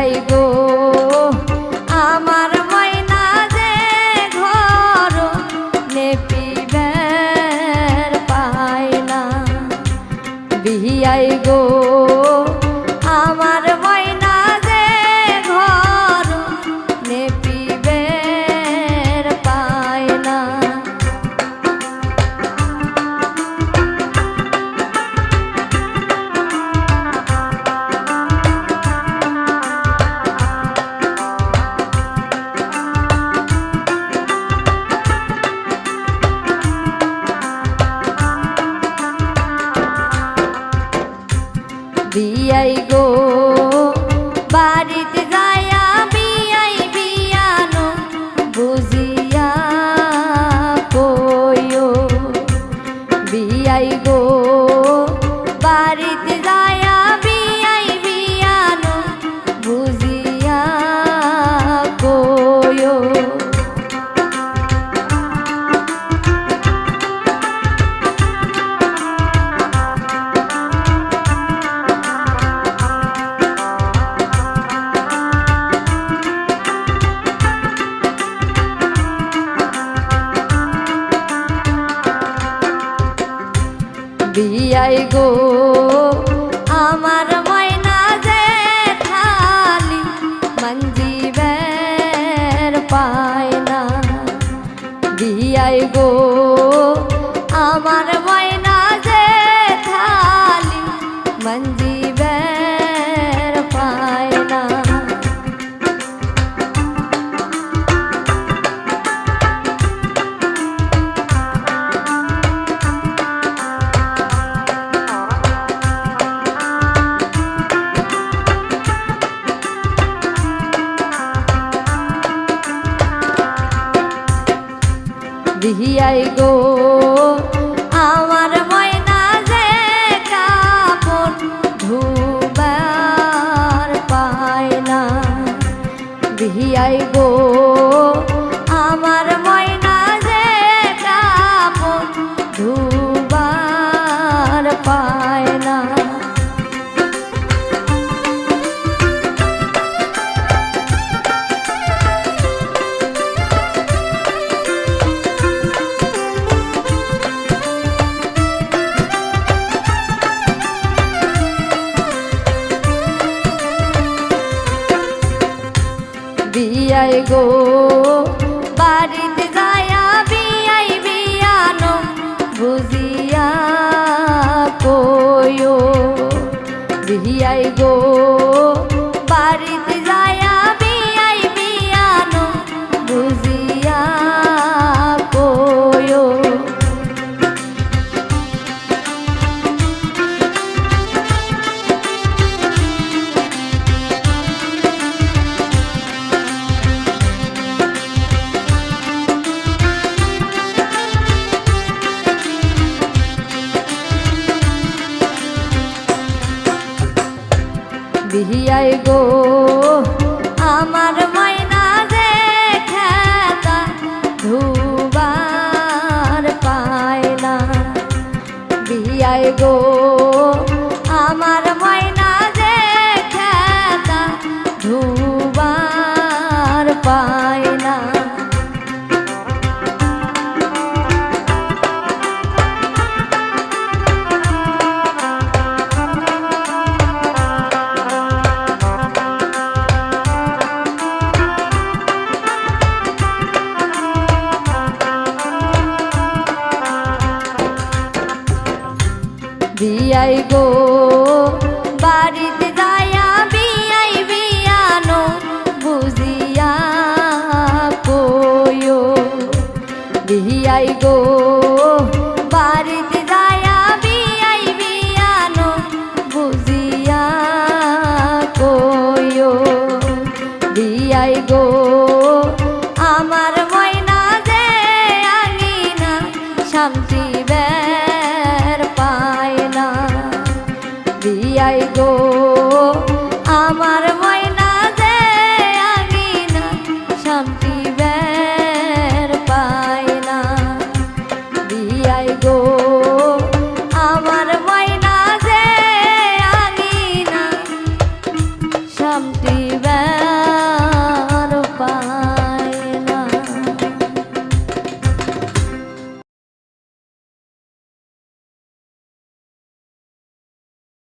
দিয়াই গো। আমার ময়না যে ঘর নেপিবের পায় না বিয়াই গো। বিয়াই গো। আমার ময়না যে খালি মঞ্জিবের পায় না দিয়াই গো। বিহিয়াই গো। আমার ময়না যে কাপন ধুবার পায় না। দিহিয়াই গো আমার ময়না বিয়াই গো। বাড়িতে যায়া বিয়াই বিয়ানো বুঝিয়া কইও। বিয়াই গো বাড়িতে গো। গো আমার